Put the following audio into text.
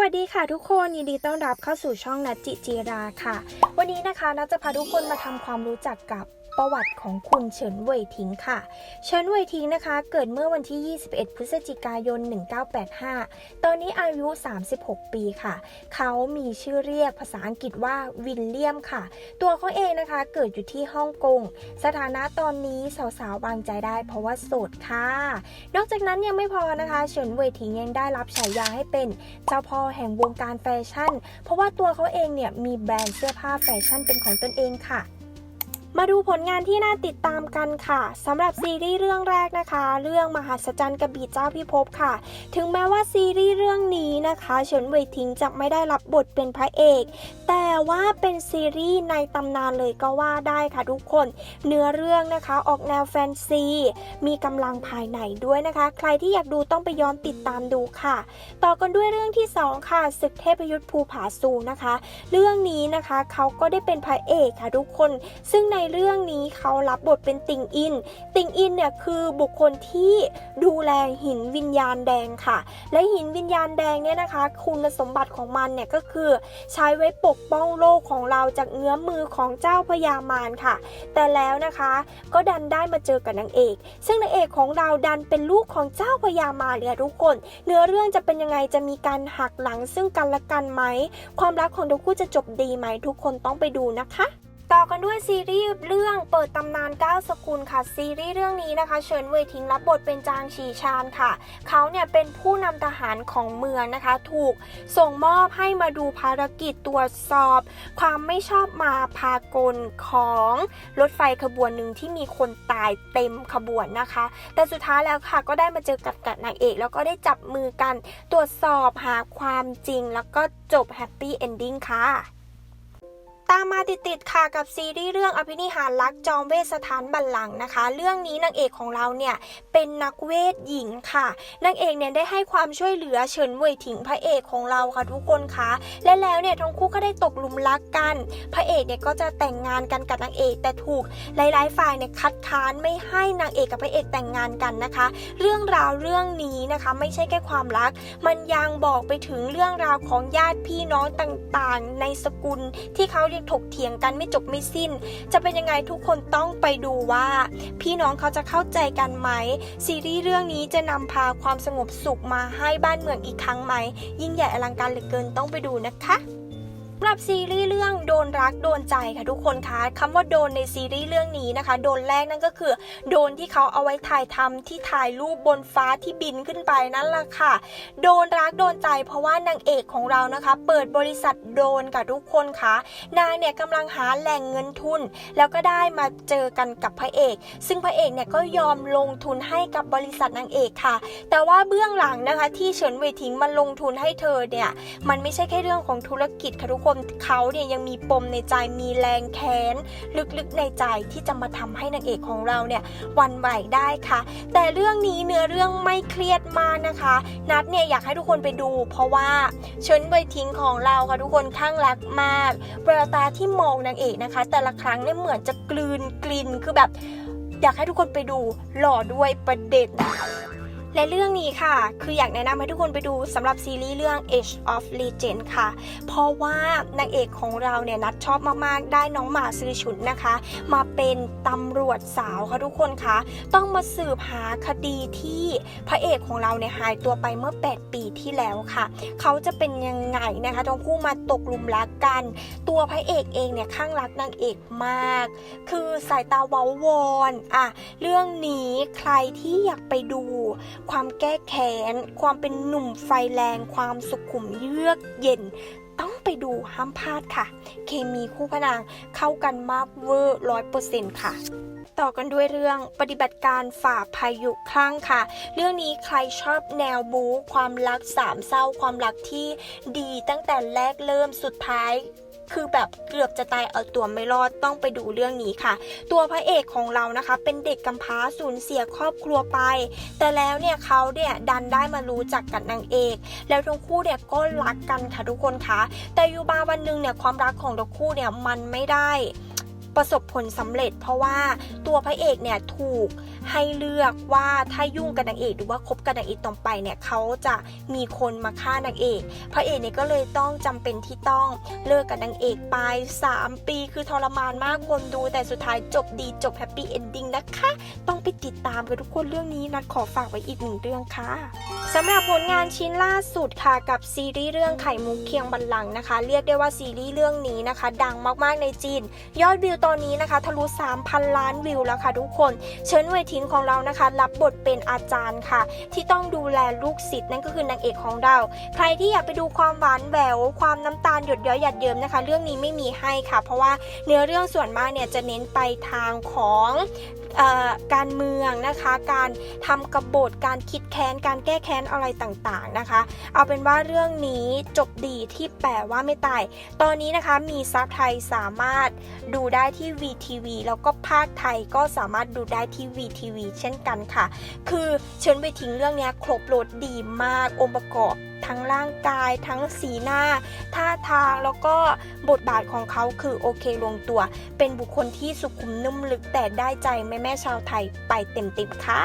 วัสดีค่ะทุกคนยินดีต้อนรับเข้าสู่ช่องนัดจิจีราค่ะ วันนี้นะคะนัดจะพาทุกคนมาทำความรู้จักกับประวัติของคุณเฉินเว่ยทิงค่ะ เฉินเว่ยทิงนะคะ เกิดเมื่อวันที่ 21 พฤศจิกายน 1985 ตอนนี้อายุ 36 ปีค่ะ เขามีชื่อเรียกภาษาอังกฤษว่าวิลเลียมค่ะ ตัวเขาเองนะคะเกิดอยู่ที่ฮ่องกง สถานะตอนนี้สาวๆ วางใจได้เพราะว่าโสดค่ะ นอกจากนั้นยังไม่พอนะคะ เฉินเว่ยทิงยังได้รับฉายาให้เป็นเจ้าพ่อแห่งวงการแฟชั่น เพราะว่าตัวเขาเองเนี่ยมีแบรนด์เสื้อผ้าแฟชั่นเป็นของตนเองค่ะ มาดูผลงานที่น่าติดตามกันค่ะสำหรับซีรีส์เรื่องแรกนะคะ เรื่องมหัศจรรย์กระบี่เจ้าพิภพค่ะ ถึงแม้ว่าซีรีส์เรื่องนี้นะคะเฉินเว่ยทิงจะไม่ได้รับบทเป็นพระเอก แต่ว่าเป็นซีรีส์ในตำนานเลยก็ว่าได้ค่ะทุกคน เนื้อเรื่องนะคะออกแนวแฟนซี มีกำลังภายในด้วยนะคะ ใครที่อยากดูต้องไปย้อนติดตามดูค่ะ ต่อกันด้วยเรื่องที่ 2 ค่ะศึกเทพยุทธภูผาสูนะคะ เรื่องนี้นะคะเขาก็ได้เป็นพระเอกค่ะทุกคน ซึ่งในเรื่องนี้เขารับบทเป็นติงอิน ติงอินเนี่ยคือบุคคลที่ดูแลหินวิญญาณแดงค่ะ และหินวิญญาณแดงเนี่ยนะคะ คุณสมบัติของมันเนี่ยก็คือใช้ไว้ปกป้องโลกของเราจากเงื้อมมือของเจ้าพญามารค่ะ แต่แล้วนะคะก็ดันได้มาเจอกับนางเอก ซึ่งนางเอกของเราดันเป็นลูกของเจ้าพญามารเลยทุกคน เนื้อเรื่องจะเป็นยังไงจะมีการหักหลังซึ่งกันและกันไหม ความรักของทั้งคู่จะจบดีไหมทุกคนต้องไปดูนะคะ ต่อกันด้วยซีรีส์เรื่องเปิดตำนาน9สกุลค่ะ ซีรีส์เรื่องนี้นะคะเฉินเวทิงรับบทเป็นจางฉีชานค่ะ เขาเนี่ยเป็นผู้นำทหารของเมืองนะคะ ถูกส่งมอบให้มาดูภารกิจตรวจสอบ ความไม่ชอบมาพากลของรถไฟขบวนหนึ่งที่มีคนตายเต็มขบวนนะคะ แต่สุดท้ายแล้วค่ะ ก็ได้มาเจอกับกับนางเอก แล้วก็ได้จับมือกันตรวจสอบหาความจริง แล้วก็จบแฮปปี้เอนดิ้งค่ะ ตามมาติดๆค่ะกับซีรีส์เรื่องอภินิหารรักจอมเวสถานบัลลังก์นะคะ เรื่องนี้นางเอกของเราเนี่ยเป็นนักเวทหญิงค่ะนางเอกเนี่ยได้ให้ความช่วยเหลือเฉินเว่ยถิงพระเอกของเราค่ะทุกคนคะและแล้วเนี่ยทั้งคู่ก็ได้ตกหลุมรักกัน พระเอกเนี่ยก็จะแต่งงานกันกับนางเอก แต่ถูกหลายๆฝ่ายเนี่ยคัดค้านไม่ให้นางเอกกับพระเอกแต่งงานกันนะคะ เรื่องราวเรื่องนี้นะคะไม่ใช่แค่ความรัก มันยังบอกไปถึงเรื่องราวของญาติพี่น้องต่างๆ ในสกุลที่เขายังถกเถียงกันไม่จบไม่สิ้น จะเป็นยังไงทุกคนต้องไปดูว่า พี่น้องเขาจะเข้าใจกันไหม ซีรีส์เรื่องนี้จะนำพาความสงบสุขมาให้บ้านเมืองอีกครั้งไหม ยิ่งใหญ่อลังการเหลือเกินต้องไปดูนะคะำหรับซีรีส์เรื่องโดนรักโดนใจค่ะทุกคนคะคำว่าโดนในซีรีส์เรื่องนี้นะคะ โดนแรกนั่นก็คือ โดนที่เขาเอาไว้ถ่ายทำที่ถ่ายรูปบนฟ้าที่บินขึ้นไปนั่นแหละค่ะ โดนรักโดนใจ เพราะว่านางเอกของเรานะคะ เปิดบริษัทโดนกับทุกคนคะนางเนี่ยกำลังหาแหล่งเงินทุน แล้วก็ได้มาเจอกันกับพระเอก ซึ่งพระเอกเนี่ยก็ยอมลงทุนให้กับบริษัทนางเอกค่ะ แต่ว่าเบื้องหลังนะคะที่เฉินเวทิงมาลงทุนให้เธอเนี่ยมันไม่ใช่แค่เรื่องของธุรกิจค่ะทุกคนเขาเนี่ยยังมีปมในใจมีแรงแค้นลึกๆในใจที่จะมาทำให้นางเอกของเราเนี่ยวันไหวได้ค่ะ แต่เรื่องนี้เนื้อเรื่องไม่เครียดมากนะคะ นัดเนี่ยอยากให้ทุกคนไปดู เพราะว่าเฉินเว่ยทิงของเราค่ะทุกคนข้างรักมากแววตาที่มองนางเอกนะคะ แต่ละครั้งเนี่ยเหมือนจะกลืนกลิ่นคือแบบ อยากให้ทุกคนไปดูหล่อด้วยประเด็น และเรื่องนี้ค่ะ คืออยากแนะนำให้ทุกคนไปดูสำหรับซีรีส์เรื่อง Age of Legend ค่ะ เพราะว่านางเอกของเราเนี่ยนัดชอบมากๆ ได้น้องหมาซื้อฉุนนะคะ มาเป็นตำรวจสาวค่ะทุกคนคะต้องมาสืบหาคดีที่พระเอกของเราเนี่ยหายตัวไปเมื่อ 8 ปีที่แล้วค่ะ เขาจะเป็นยังไงนะคะทั้งคู่มาตกหลุมรักกัน ตัวพระเอกเองเนี่ยข้างรักนางเอกมาก คือสายตาเว้าวอนอะเรื่องนี้ใครที่อยากไปดูความแก้แค้น ความเป็นหนุ่มไฟแรง ความสุขุมเยือกเย็น ต้องไปดูห้ามพลาดค่ะ เคมีคู่พนางเข้ากันมากเวอร์ร้อยเปอร์เซ็นต์ค่ะต่อกันด้วยเรื่องปฏิบัติการฝ่าพายุคลั่งค่ะ เรื่องนี้ใครชอบแนวบู๊ความรักสามเศร้าความรักที่ดีตั้งแต่แรกเริ่มสุดท้าย คือแบบเกือบจะตายเอาตัวไม่รอดต้องไปดูเรื่องนี้ค่ะ ตัวพระเอกของเรานะคะ เป็นเด็กกำพร้าสูญเสียครอบครัวไป แต่แล้วเนี่ยเขาเนี่ยดันได้มารู้จักกับนางเอก แล้วทั้งคู่เนี่ยก็รักกันค่ะทุกคนคะแต่อยู่บาวันหนึ่งเนี่ยความรักของทั้งคู่เนี่ยมันไม่ได้ ประสบผลสำเร็จ เพราะว่าตัวพระเอกเนี่ยถูกให้เลือกว่าถ้ายุ่งกับนางเอกหรือว่าคบกับนางเอกต่อไปเนี่ยเขาจะมีคนมาฆ่านางเอก พระเอกเนี่ยก็เลยต้องจำเป็นที่ต้องเลิกกับนางเอกไป 3 ปีคือทรมานมากคนดู แต่สุดท้ายจบดีจบแฮปปี้เอนดิ้งนะคะ ต้องไปติดตามกันทุกคนเรื่องนี้นัดขอฝากไว้อีกหนึ่งเรื่องค่ะสำหรับผลงานชิ้นล่าสุดค่ะกับซีรีส์เรื่องไข่มุกเคียงบัลลังก์นะคะ เรียกได้ว่าซีรีส์เรื่องนี้นะคะ ดังมากๆในจีน ยอดวิวตอนนี้นะคะทะลุ 3,000 ล้านวิวแล้วค่ะทุกคน เชิญเวทินของเรานะคะ รับบทเป็นอาจารย์ค่ะ ที่ต้องดูแลลูกศิษย์นั่นก็คือนางเอกของเรา ใครที่อยากไปดูความหวานแหววความน้ำตาลหยดย้อยหยัดเยิ้มนะคะ เรื่องนี้ไม่มีให้ค่ะ เพราะว่าเนื้อเรื่องส่วนมากเนี่ยจะเน้นไปทางของ การเมืองนะคะ การทำกบฏการคิดแค้น การแก้แค้นอะไรต่างๆนะคะ เอาเป็นว่าเรื่องนี้จบดีที่แปลว่าไม่ตาย ตอนนี้นะคะมีซับไทยสามารถดูได้ที่ VTV แล้วก็ภาคไทยก็สามารถดูได้ที่ VTV เช่นกันค่ะ คือเชิญไปทิ้งเรื่องนี้ครบรถดีมากองค์ประกอบ ทั้งร่างกาย ทั้งสีหน้า ท่าทางแล้วก็บทบาทของเขาคือโอเคลงตัว เป็นบุคคลที่สุขุมนุ่มลึกแต่ได้ใจแม่แม่ชาวไทยไปเต็มๆค่ะ